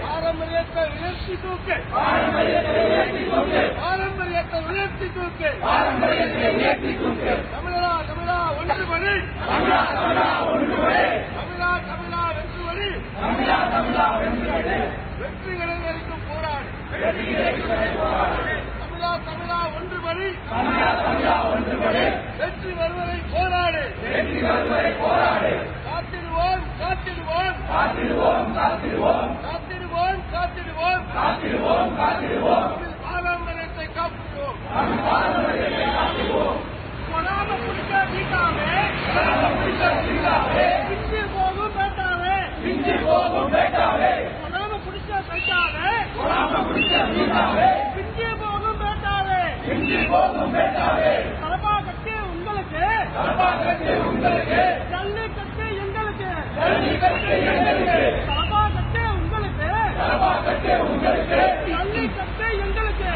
பாரம்பரியத்தை உயர்த்தி தூக்கு. பாரம்பரியத்தை உயர்த்தி தூக்கு. தமிழரா தமிழா ஒன்றுபடி தமிழா தமிழா வென்றுபடி வெற்றிகளை வரைக்கும் போராடு. தமிழா தமிழா ஒன்றுபடி வெற்றி வருவதை போராடு. காத்திடுவோம் காத்திடுவோம் காத்திடுவோம். காத்திடுவோம் தமிழ் பாரம்பரியத்தை காப்பிடுவோம் கொடாம பிடிக்க வீட்டாவே பிஞ்சு போகும் பேட்டாவே. கொடாம பிடிச்ச பேட்டாவே. பிஞ்சு போகும் பேட்டாவே. தலப்பா கட்டி உங்களுக்கு. ஜல்லிக்கட்டு எங்களுக்கு. தலப்பா கட்டி ஜல்லிக்கட்டு எங்களுக்கு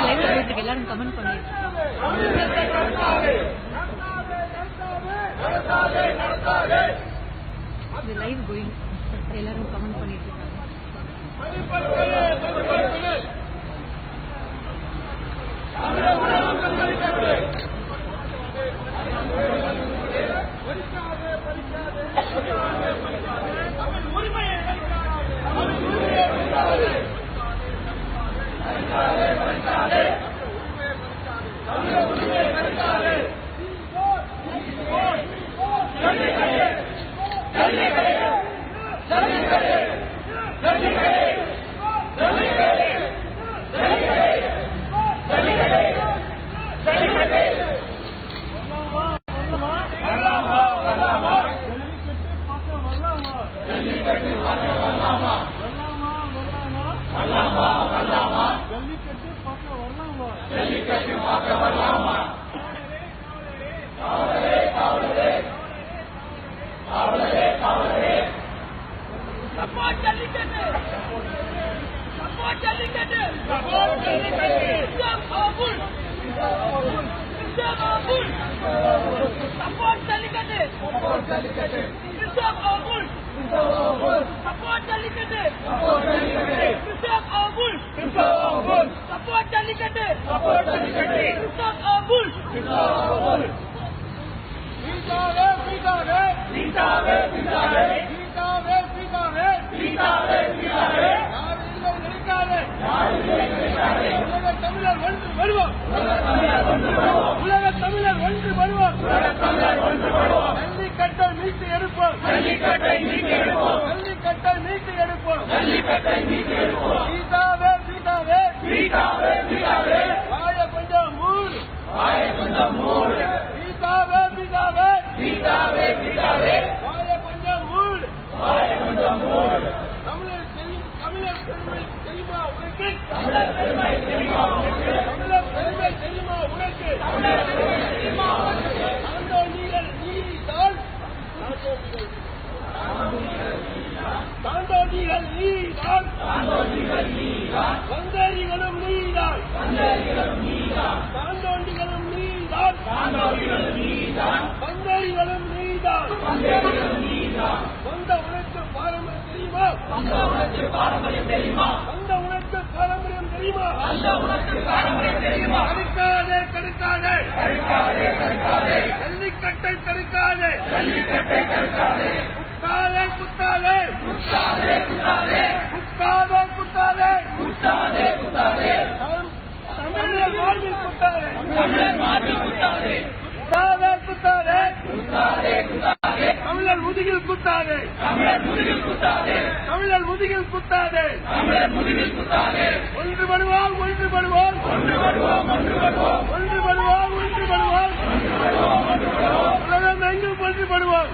லைவ்ல போயிட்டு இருக்கு எல்லாரும் கமெண்ட் பண்ணிட்டு இது லைவ் கோயிங் எல்லாரும் கமெண்ட் பண்ணிட்டு இருக்காங்க. Islam Abul! Support Jallikattu! Islam Abul! Support Jallikattu! Islam Abul! பீட்டாவே பீட்டாவே பீட்டாவே பீட்டாவே பீட்டாவே பீட்டாவே யார் இல்லை நினைக்காதே உலக தமிழர் ஒன்று வருவோம் உலக தமிழர் ஒன்று வருவோம் ஜல்லிக்கட்டை மீட்டு எடுப்போம் ஜல்லிக்கட்டை மீட்டு எடுப்போம் பீட்டாவே பீட்டாவே வாய கொஞ்சம் மூடு. பீட்டாவே பீட்டாவே வாய கொஞ்சம் மூடு. தமிழர் செய்- தமிழர் பெருமை தெரியுமா உனக்கு? தமிழர் பெருமை தெரியுமா உனக்கு? தாண்டோண்டிகள் தாண்டோண்டிகள் நீதான். வந்தேரிகளும் நீதான். தாண்டோண்டிகளும் நீதான். வந்தேரிகளும் நீதான். சொந்த உனக்கு பாரம்பரியம் தெரியுமா? அந்த உனக்கு பாரம்பரியம் தெரியுமா? தடுக்காதே தடுக்காதே ஜல்லிக்கட்டை தடுக்காதே குத்தாதே குத்தாதே. குத்தாதே குத்தாதே. தம்- தமிழர் வாழ்வில் குத்தாதே. குத்தாதே குத்தாதே. தமிழர் முதுகில் குத்தாதே. தமிழர் முதுகில் குத்தாதே. ஒன்றுபடுவோம் ஒன்றுபடுவோம். ஒன்றுபடுவோம் ஒன்றுபடுவோம். உலகம் எங்கும் ஒன்றுபடுவோம்.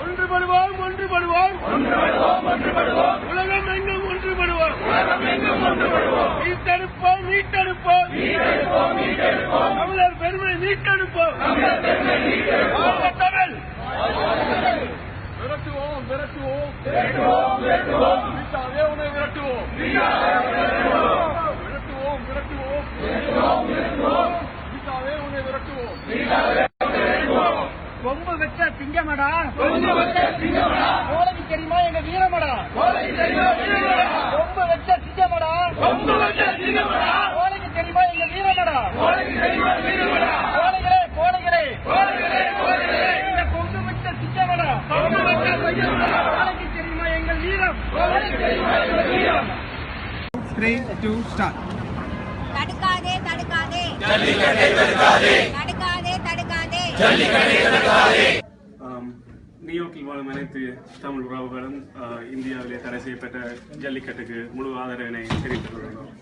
ஒன்றுபடுவோம் ஒன்றுபடுவோம். உலகம் எங்கும் ஒன்றுபடுவோம். மீட்டெடுப்போம் மீட்டெடுப்போம். தமிழர் பெருமை மீட்டெடுப்போம். தமிழ் விரட்டுவோம் விரட்டுவோம் விரட்டுவோம் வீட்டாவே உன்னை விரட்டுவோம். விரட்டுவோம் விரட்டுவோம் வீட்டாவே உன்னை விரட்டுவோம் கொம்பு வச்ச சிங்கமடா கோலைக்கு தெரியுமா எங்க வீரமடா கொம்பு வச்ச சிங்கமடா. கோலைக்கு தெரியுமா எங்க வீரமடா? கோலைகளே கோலைகளே இந்த கொம்பு வச்ச சிங்கமடா. கோலைக்கு தெரியுமா எங்கள் வீரம்? Three, two, start. தடுக்காதே தடுக்காதே. தடுக்காதே. தடுக்காதே ஆம், நியூயார்க்கில் வாழும் அனைத்து தமிழ் உறவுகளும் இந்தியாவிலே தடை செய்யப்பட்ட ஜல்லிக்கட்டுக்கு முழு ஆதரவினை தெரிவித்துக் கொள்கிறோம்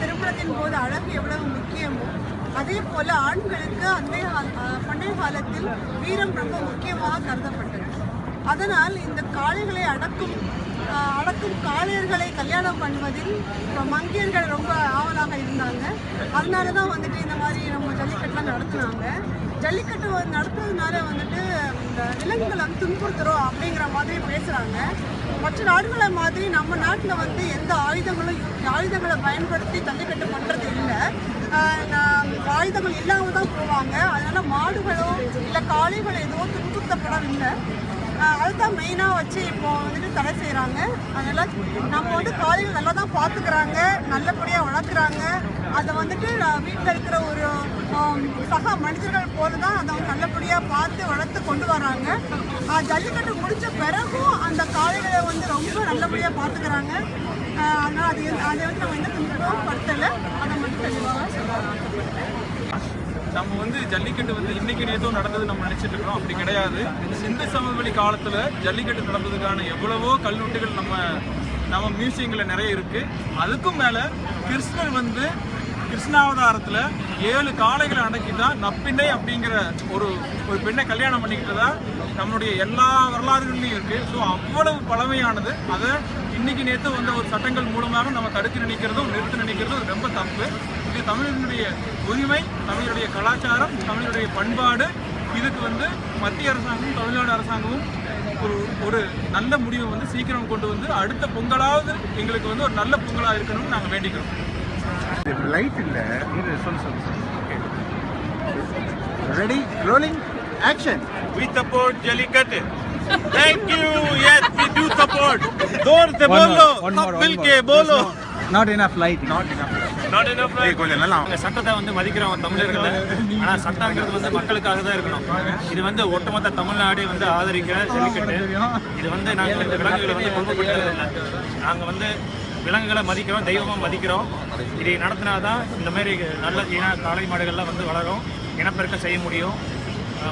திருமணத்தின் போது அழகு எவ்வளவு முக்கியமோ அதே போல ஆண்களுக்கு அந்த கால- அஹ் பண்டைய காலத்தில் வீரம் ரொம்ப முக்கியமாக கருதப்பட்டது. அதனால் இந்த காளைகளை அடக்கும் அடக்கும் காளையர்களை கல்யாணம் பண்ணுவதில் இப்ப மங்கையர்கள் ரொம்ப ஆவலாக இருந்தாங்க. அதனால தான் வந்துட்டு இந்த மாதிரி நம்ம ஜல்லிக்கட்டுலாம் நடத்துனாங்க. ஜல்லிக்கட்டு நடத்துறதுனால வந்துட்டு இந்த விலங்குகளை வந்து துன்புறுத்துறோம் அப்படிங்கிற மாதிரி பேசுகிறாங்க மற்ற நாடுகளை மாதிரி நம்ம நாட்டில் வந்து எந்த ஆயுதங்களும் ஆயுதங்களை பயன்படுத்தி ஜல்லிக்கட்டு பண்ணுறது இல்லை. ஆயுதங்கள் இல்லாமல் தான் போவாங்க. அதனால் மாடுகளோ இல்லை காளைகளோ எதுவும் துன்புறுத்தப்படவில்லை. அதுதான் மெயினாக வச்சு இப்போ வந்துட்டு தடை செய்கிறாங்க அதனால் நம்ம வந்து காளைகள் நல்லா தான் பார்த்துக்கிறாங்க நல்லபடியாக வளர்க்குறாங்க. அதை வந்துட்டு வீட்டில் இருக்கிற ஒரு சக மனிதர்கள் போல தான் அதை வந்து நல்லபடியாக பார்த்து வளர்த்து கொண்டு வராங்க ஜல்லிக்கட்டு முடித்த பிறகும் அந்த காளைகளை வந்து ரொம்ப நல்லபடியாக பார்த்துக்கிறாங்க. ஆனால் அது அதை வந்து நம்ம எந்த துன்பமும் படுத்தலை. அதை மட்டும் தெளிவாக சொல்கிறாங்க நம்ம வந்து ஜல்லிக்கட்டு வந்து இன்னைக்கு நேற்றும் நடந்தது நம்ம நினைச்சிட்டு இருக்கிறோம். அப்படி கிடையாது. சிந்து சமவெளி காலத்துல ஜல்லிக்கட்டு நடந்ததுக்கான எவ்வளவோ கல்வெட்டுகள் நம்ம நம்ம மியூசியங்களில் நிறைய இருக்கு. அதுக்கும் மேல கிருஷ்ணர் வந்து கிருஷ்ணாவதாரத்தில் ஏழு காளைகளை அடக்கி தான் நப்பிண்டை அப்படிங்கிற ஒரு ஒரு பெண்ணை கல்யாணம் பண்ணிக்கிட்டதா நம்மளுடைய எல்லா வரலாறுகள்லையும் இருக்கு. ஸோ அவ்வளவு பழமையானது. அதை இன்னைக்கு நேற்று வந்த ஒரு சட்டங்கள் மூலமாக நம்ம தடுத்து நினைக்கிறதும் நிறுத்து நினைக்கிறதும் ரொம்ப தப்பு. இது தமிழனுடைய உரிமை தமிழருடைய கலாச்சாரம் தமிழருடைய பண்பாடு இதுக்கு வந்து மத்திய அரசாங்கமும் தமிழ்நாடு அரசாங்கமும் ஒரு ஒரு நல்ல முடிவை வந்து சீக்கிரம் கொண்டு வந்து அடுத்த பொங்கலாவது எங்களுக்கு வந்து ஒரு நல்ல பொங்கலாக இருக்கணும்னு நாங்கள் வேண்டிக்கிறோம். Light இல்ல. சொல்லு சொல்லு ready rolling action We support Jallikattu. Thank you. Yes, we do support. Dor se bolo. Sab mil ke bolo. Not enough light not கொஞ்சம் நல்லா. சட்டத்தை வந்து மதிக்கிறோம் தமிழர்கள் ஆனா சட்டங்கிறது வந்து மக்களுக்காக தான் இருக்கணும். இது வந்து ஒட்டுமொத்த தமிழ்நாடே வந்து ஆதரிக்கிற ஜல்லிக்கட்டு. இது வந்து நாங்க இந்த விலங்குகளை வந்து கொம்பப்படுத்துறது இல்லை. நாங்க வந்து விலங்குகளை மதிக்கிறோம் தெய்வமா மதிக்கிறோம். இதை நடத்தினாதான் இந்த மாதிரி நல்ல காளை மாடுகள்லாம் வந்து வளரும். இனப்பெருக்கம் செய்ய முடியும்.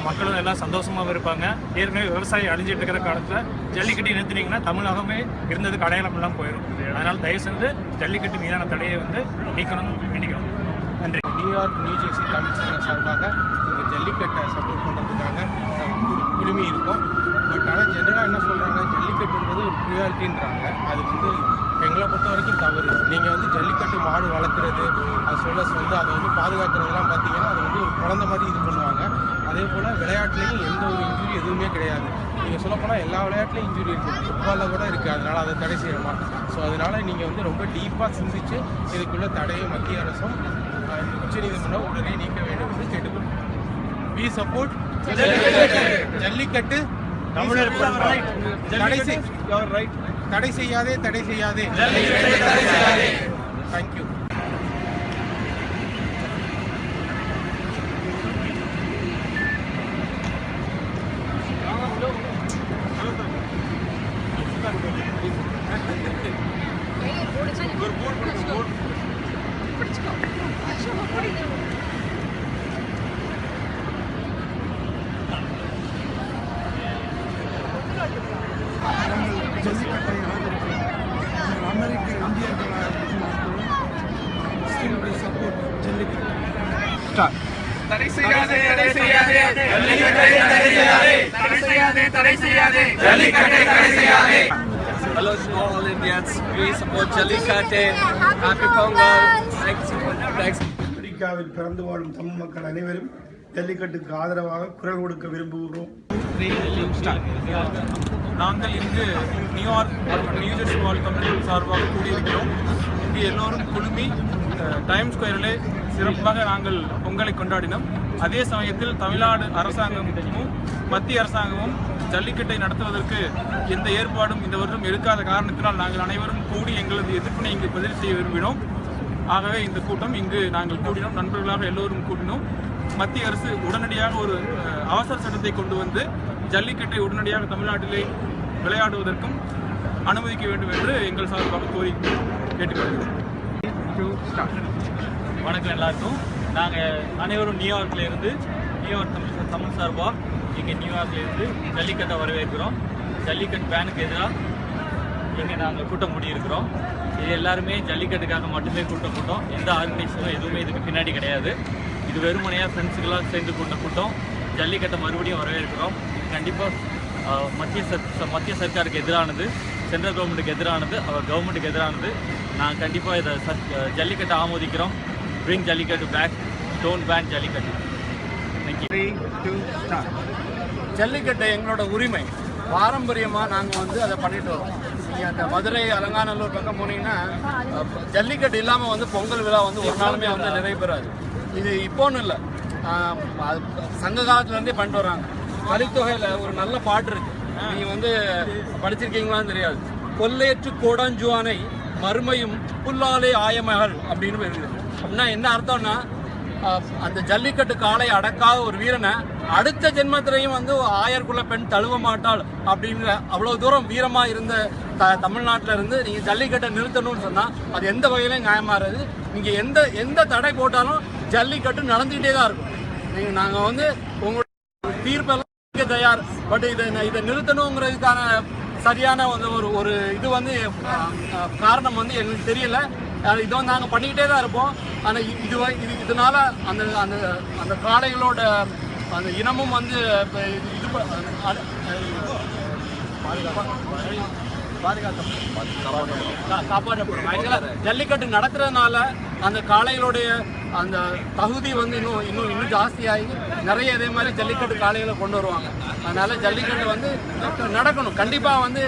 மக்களும் எல்லாம் சந்தோஷமாகவும் இருப்பாங்க. ஏற்கனவே விவசாயம் அழிஞ்சிட்டு இருக்கிற காலத்தில் ஜல்லிக்கட்டு நிறுத்தினீங்கன்னா தமிழகமே இருந்ததுக்கு அடையாளம் எல்லாம் போயிடும் அதனால் தயவு செஞ்சு ஜல்லிக்கட்டு மீதான தடையை வந்து நீக்கணும்னு வேண்டிக்கிறோம். நன்றி. நியூயார்க் நியூ ஜெர்சி தமிழ் சங்கம் சார்பாக இந்த ஜல்லிக்கட்டை சப்போர்ட் பண்ணுறதுக்காக குழுமி இருக்கோம். பட் ஆனால் ஜென்ரலாக என்ன சொல்கிறாங்க ஜல்லிக்கட்டுன்றது ஒரு ப்ரியாரிட்டின்றாங்க அது வந்து எங்களை பொறுத்த வரைக்கும் தவறு. நீங்கள் வந்து ஜல்லிக்கட்டு மாடு வளர்க்குறது அது சொல்ல வந்து அதை வந்து பாதுகாக்கிறதுலாம் பார்த்தீங்கன்னா அது வந்து ஒரு குழந்த மாதிரி இது பண்ணுவாங்க. அதே போல் விளையாட்டுலேயும் எந்த ஒரு இன்ஜுரி எதுவுமே கிடையாது. நீங்கள் சொல்லப்போனால் எல்லா விளையாட்டுலையும் இன்ஜுரி இருக்குது ஃபுட்பாலில் கூட இருக்குது அதனால் அதை தடை செய்யணுமா? ஸோ அதனால் நீங்கள் வந்து ரொம்ப டீப்பாக சிந்திச்சு இதுக்குள்ள தடையை மத்திய அரசும் உச்சநீதிமன்றம் உடனே நீக்க வேண்டும் என்று கேட்டுக்கொள்கிறோம் வி சப்போர்ட் ஜல்லிக்கட்டு. தமிழர் தடை செய்யாதே தடை செய்யாதே. தேங்க்யூ ஒரு மூணு தடை செய்யாதே தடை செய்யாதே தடை செய்யாதே தடை செய்யாதே Hello to all Indians. We support Jallikattu. Happy Pongal. Thanks. Thanks. அமெரிக்காவில் பிறந்து வாழும் தமிழ் மக்கள் அனைவரும் ஜல்லிக்கட்டுக்கு ஆதரவாக குரல் கொடுக்க விரும்புகிறோம் நாங்கள் இங்கு நியூயார்க் மற்றும் நியூஜெர்சி வாழ் தமிழர்கள் சார்பாக கூடியிருக்கிறோம் இங்கு எல்லோரும் குழுமி டைம் ஸ்கொயரிலே சிறப்பாக நாங்கள் பொங்கலை கொண்டாடினோம் அதே சமயத்தில் தமிழ்நாடு அரசாங்கமும் மத்திய அரசாங்கமும் ஜல்லிக்கட்டை நடத்துவதற்கு எந்த ஏற்பாடும் இந்த வருடம் எடுக்காத காரணத்தினால் நாங்கள் அனைவரும் கூடி எங்களது எதிர்ப்பினை இங்கு பதிவு செய்ய விரும்பினோம். ஆகவே இந்த கூட்டம் இங்கு நாங்கள் கூடினோம். நண்பர்களாக எல்லோரும் கூடினோம். மத்திய அரசு உடனடியாக ஒரு அவசர சட்டத்தை கொண்டு வந்து ஜல்லிக்கட்டை உடனடியாக தமிழ்நாட்டிலே விளையாடுவதற்கும் அனுமதிக்க வேண்டும் என்று எங்கள் சார்பாக கோரி கேட்டுக்கொள்கிறோம் வணக்கம் எல்லாருக்கும். நாங்கள் அனைவரும் நியூயார்க்கில் இருந்து நியூயார்க் தமிழ் தமிழ் சார்பாக இங்கே நியூயார்க்கில் இருந்து ஜல்லிக்கட்டை வரவேற்கிறோம். ஜல்லிக்கட்டு பேனுக்கு எதிராக இங்கே நாங்கள் கூட்டம் முடியிருக்கிறோம் இது எல்லாருமே ஜல்லிக்கட்டுக்காக மட்டுமே கூட்டம் கூட்டம். எந்த ஆர்கனைசேஷனும் எதுவுமே இதுக்கு பின்னாடி கிடையாது. இது வெறுமனையாக ஃப்ரெண்ட்ஸுக்கெல்லாம் சேர்ந்து கூட்ட கூட்டம். ஜல்லிக்கட்டை மறுபடியும் வரவேற்கிறோம். கண்டிப்பாக மத்திய சர் மத்திய சர்க்காருக்கு எதிரானது சென்ட்ரல் கவர்மெண்ட்டுக்கு எதிரானது அவர் கவர்மெண்ட்டுக்கு எதிரானது. நான் கண்டிப்பாக இதை சத் ஜல்லிக்கட்டை ஆமோதிக்கிறோம். Bring Jallikattu back done Three, two, start. Jallikattu எங்களோட உரிமை. பாரம்பரியமாக நாங்கள் வந்து அதை பண்ணிட்டு வரோம். நீங்கள் அந்த மதுரை அலங்காநல்லூர் பக்கம் போனீங்கன்னா ஜல்லிக்கட்டு இல்லாமல் வந்து பொங்கல் விழா வந்து ஒரு நாளுமே வந்து நிறைவேறாது இது இப்போன்னு இல்லை. ஆஹ், அது சங்க காலத்துலேருந்தே பண்ணிட்டு வராங்க. கலித்தொகையில் ஒரு நல்ல பாட்டு இருக்கு. நீங்கள் வந்து படிச்சிருக்கீங்களான்னு தெரியாது. கொள்ளையற்று கோடாஞ்சுவானை மறுமையும் புல்லாலே ஆயமகள் அப்படின்னு இருக்குது அப்படின்னா என்ன அர்த்தம்னா அந்த ஜல்லிக்கட்டு காளை அடக்காத ஒரு வீரனை அடுத்த ஜென்மத்திலையும் வந்து ஆயர்குள்ள பெண் தழுவ மாட்டாள் அப்படிங்கிற அவ்வளோ தூரம் வீரமாக இருந்த த தமிழ்நாட்டில் இருந்து நீங்கள் ஜல்லிக்கட்டை நிறுத்தணும்னு சொன்னால் அது எந்த வகையிலையும் நியாயமாகிறது நீங்கள் எந்த எந்த தடை போட்டாலும் ஜல்லிக்கட்டு நடந்துகிட்டே தான் இருக்கும். நீங்கள் நாங்கள் வந்து உங்களோட தீர்ப்பெல்லாம் தயார். பட் இதை இதை நிறுத்தணுங்கிறதுக்கான சரியான வந்து ஒரு ஒரு இது வந்து காரணம் வந்து எங்களுக்கு தெரியல. இது வந்து நாங்கள் பண்ணிக்கிட்டே தான் இருப்போம். ஆனால் இது இது இதனால் அந்த அந்த அந்த காளைகளோட அந்த இனமும் வந்து இது இது காப்பாற்றப்படும் ஆக்சுவலாக ஜல்லிக்கட்டு நடத்துறதுனால அந்த காளைகளுடைய அந்த தகுதி வந்து இன்னும் இன்னும் இன்னும் ஜாஸ்தியாகி நிறைய இதே மாதிரி ஜல்லிக்கட்டு காளைகளை கொண்டு வருவாங்க. அதனால ஜல்லிக்கட்டு வந்து நடக்கணும். கண்டிப்பாக வந்து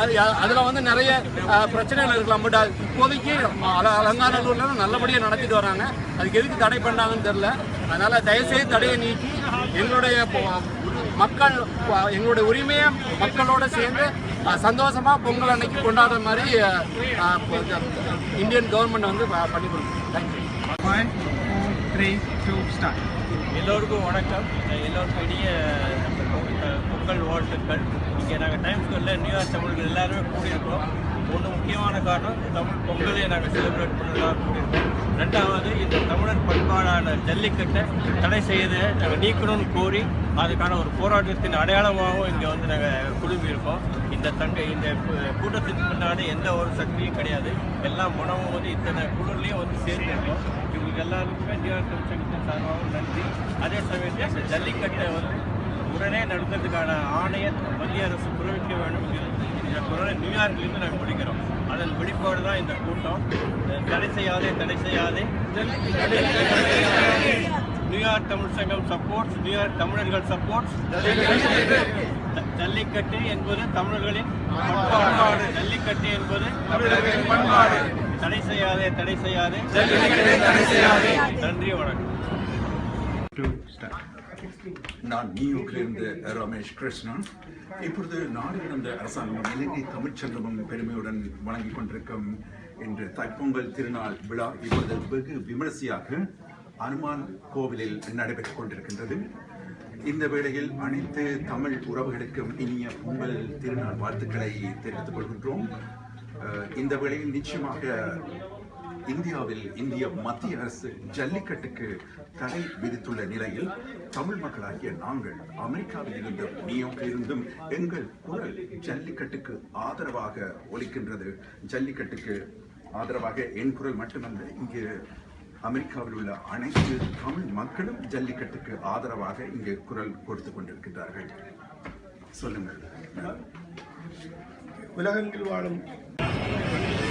அது அதில் வந்து நிறைய பிரச்சனைகள் இருக்கலாம். பட் இப்போதைக்கு அல அலங்காநல்லூர்ல நல்லபடியாக நடத்திட்டு வராங்க. அதுக்கு எதுக்கு தடை பண்ணாங்கன்னு தெரில அதனால் தயவுசெய்து தடையை நீக்கி எங்களுடைய மக்கள் எங்களுடைய உரிமையை மக்களோட சேர்ந்து அஹ், சந்தோஷமா பொங்கல் அன்னைக்கு கொண்டாடுற மாதிரி இந்தியன் கவர்மெண்ட் வந்து பண்ணி கொடுக்கும் தேங்க்யூ three, two, start. எல்லோருக்கும் வணக்கம். எல்லோருக்கும் இனிய பொங்கல் பொங்கல் வாழ்த்துக்கள். இங்கே நாங்கள் டைம் ஸ்கொயரில் நியூயார்க் தமிழர்கள் எல்லாருமே கூடியிருக்கோம். ஒன்று முக்கியமான காரணம் தமிழ் பொங்கலை நாங்கள் செலிப்ரேட் பண்ணதாக இருக்கோம் ரெண்டாவது இந்த தமிழர் பண்பாடான ஜல்லிக்கட்டை தடை செய்து நாங்கள் நீக்கணும்னு கோரி அதுக்கான ஒரு போராட்டத்தின் அடையாளமாகவும் இங்கே வந்து நாங்கள் குழுமியிருக்கோம். இந்த தங்க இந்த கூட்டத்திற்கு கூட்டத்துக்கு பின்னாடி எந்த ஒரு சக்தியும் கிடையாது. எல்லாம் உணவும் வந்து இத்தனை குழுலையும் வந்து சேர்ந்துருக்கோம். இவங்களுக்கு எல்லாருக்குமே நியூயார்க் சங்கத்தின் சார்பாகவும் நன்றி. அதே சமயத்தில் இந்த ஜல்லிக்கட்டை வந்து உடனே நடத்துறதுக்கான ஆணையை மத்திய அரசு புறவிக்க வேண்டும் என்று இந்த குரலை நியூயார்க்லேருந்து நாங்கள் பிடிக்கிறோம் அதன் வெளிப்பாடு தான் இந்த கூட்டம். தடை செய்யாதே தடை செய்யாதே. New York Tamil Sangam supports New York தமிழர்கள் சப்போர்ட்ஸ் ஜல்லிக்கட்டு என்பது தமிழர்களின் பண்பாடு. ஜல்லிக்கட்டு என்பது தமிழர்களின் பண்பாடு. தடை செய்யாதே தடை செய்யாதே. நன்றி வணக்கம். நான் நியூயார்க்கிலிருந்து ரமேஷ் கிருஷ்ணன். இப்பொழுது நாடு கடந்த அரசாங்கம் இலங்கை தமிழ்ச்சங்கமும் பெருமையுடன் வழங்கிக் கொண்டிருக்கும் இன்று தைப்பொங்கல் திருநாள் விழா இப்பொழுது வெகு விமரிசையாக அனுமான் கோவிலில் நடைபெற்றுக் கொண்டிருக்கின்றது. இந்த வேளையில் அனைத்து தமிழ் உறவுகளுக்கும் இனிய பொங்கல் திருநாள் வாழ்த்துக்களை தெரிவித்துக் கொள்கின்றோம். இந்த வேளையில் நிச்சயமாக இந்தியாவில் இந்திய மத்திய அரசு ஜல்லிக்கட்டுக்கு தடை விதித்துள்ள நிலையில் தமிழ் மக்களாகிய நாங்கள் அமெரிக்காவில் இருந்தும் நியூயார்க்கில் இருந்தும் எங்கள் குரல் ஜல்லிக்கட்டுக்கு ஆதரவாக ஒலிக்கின்றது. ஜல்லிக்கட்டுக்கு ஆதரவாக என் குரல் மட்டுமல்ல இங்கு அமெரிக்காவில் உள்ள அனைத்து தமிழ் மக்களும் ஜல்லிக்கட்டுக்கு ஆதரவாக இங்கு குரல் கொடுத்து கொண்டிருக்கின்றார்கள். சொல்லுங்கள். உலகங்கள் வாழும்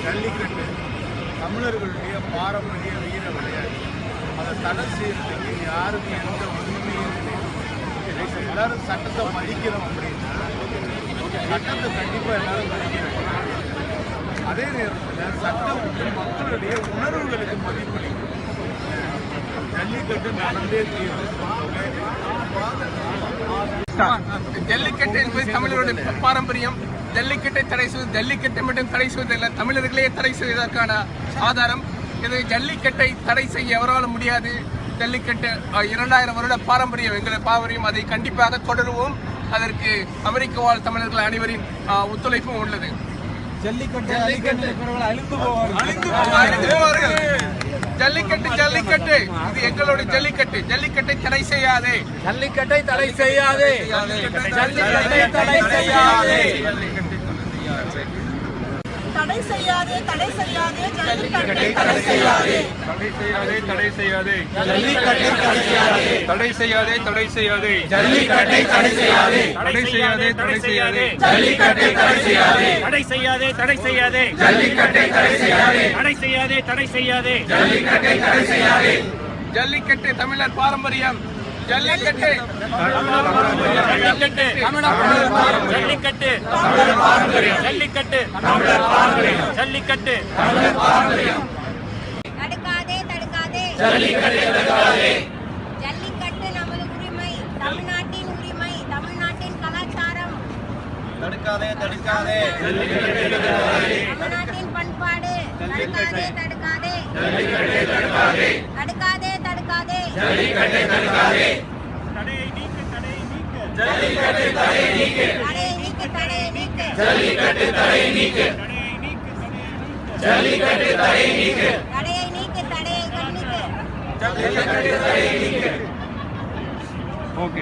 ஜல்லிக்கட்டு தமிழர்களுடைய பாரம்பரிய வீர விளையாட்டு. அதை தடை செய்யறதுக்கு யாருக்கும் எந்த உரிமையும் கிடையாது எல்லாரும் சட்டத்தை மதிக்கிறோம் அப்படின்னா சட்டத்தை கண்டிப்பாக எல்லாரும் மதிக்கிறோம் அதே நேரத்தில் சட்டம் மக்களுடைய உணர்வுகளுக்கு மதிப்பளிக்கும். ஜல்லிக்கட்டு நடந்தே தீரும். ஜல்லிக்கட்டு என்பது தமிழருடைய பாரம்பரியம் ஜல்லிக்கட்டை தடை செய்வது ஜல்லிக்கட்டை மட்டும் தடை செய்வதில்லை தமிழர்களே தடை செய்வதற்கான ஆதாரம். இது ஜல்லிக்கட்டை தடை செய்ய எவராலும் முடியாது. ஜல்லிக்கட்டு இரண்டாயிரம் வருட பாரம்பரியம் எங்கள் பாரம்பரியம் அதை கண்டிப்பாக தொடருவோம். அதற்கு அமெரிக்க வாழ் தமிழர்கள் அனைவரின் ஒத்துழைப்பும் உள்ளது. ஜல்லிக்கட்டு அழிந்து போவார்கள். ஜல்லிக்கட்டு ஜல்லிக்கட்டு. இது எங்களுடைய ஜல்லிக்கட்டு. ஜல்லிக்கட்டை தடை செய்யாதே. ஜல்லிக்கட்டை தடை செய்யாதே. ஜல்லிக்கட்டை தடை செய்யாதே. தடை செய்யாதே தடை செய்யாதே ஜல்லிக்கட்டை தடை செய்யாதே தடை செய்யாதே தடை செய்யாதே தடை செய்யாதே தடை செய்யாதே ஜல்லிக்கட்டை தடை செய்யாதே தடை செய்யாதே தடை செய்யாதே ஜல்லிக்கட்டை தடை செய்யாதே தடை செய்யாதே தடை செய்யாதே ஜல்லிக்கட்டை தடை செய்யாதே தடை செய்யாதே தடை செய்யாதே ஜல்லிக்கட்டை தடை செய்யாதே ஜல்லிக்கட்டு தமிழர் பாரம்பரியம் ஜல்லிக்கட்டு. ஜல்லிக்கட்டு. ஜல்லிக்கட்டு. ஜல்லிக்கட்டு. ஜல்லிக்கட்டு. தடுக்காதே தடுக்காதே. ஜல்லிக்கட்டை தடுக்காதே. ஜல்லிக்கட்டு நமது உரிமை. தமிழ்நாட்டின் உரிமை தமிழ்நாட்டின் கலாச்சாரம். தடுக்காதே தடுக்காதே. தமிழ்நாட்டின் பண்பாடு. தடுக்காதே தடுக்காதே. தடுக்காதே தடுக்காதே. ஜல்லிக்கட்டை தடுக்காதே. தடையை நீக்கு தடையை நீக்கு. ஜல்லிக்கட்டை தடையை நீக்கு. தடையை நீக்கு தடையை நீக்கு. ஜல்லிக்கட்டை தடையை நீக்கு. தடையை நீக்கு ஜல்லிக்கட்டை தடையை நீக்கு. தடையை நீக்கு தடையை கண்ணிக்கு ஜல்லிக்கட்டை தடையை நீக்கு. ஓகே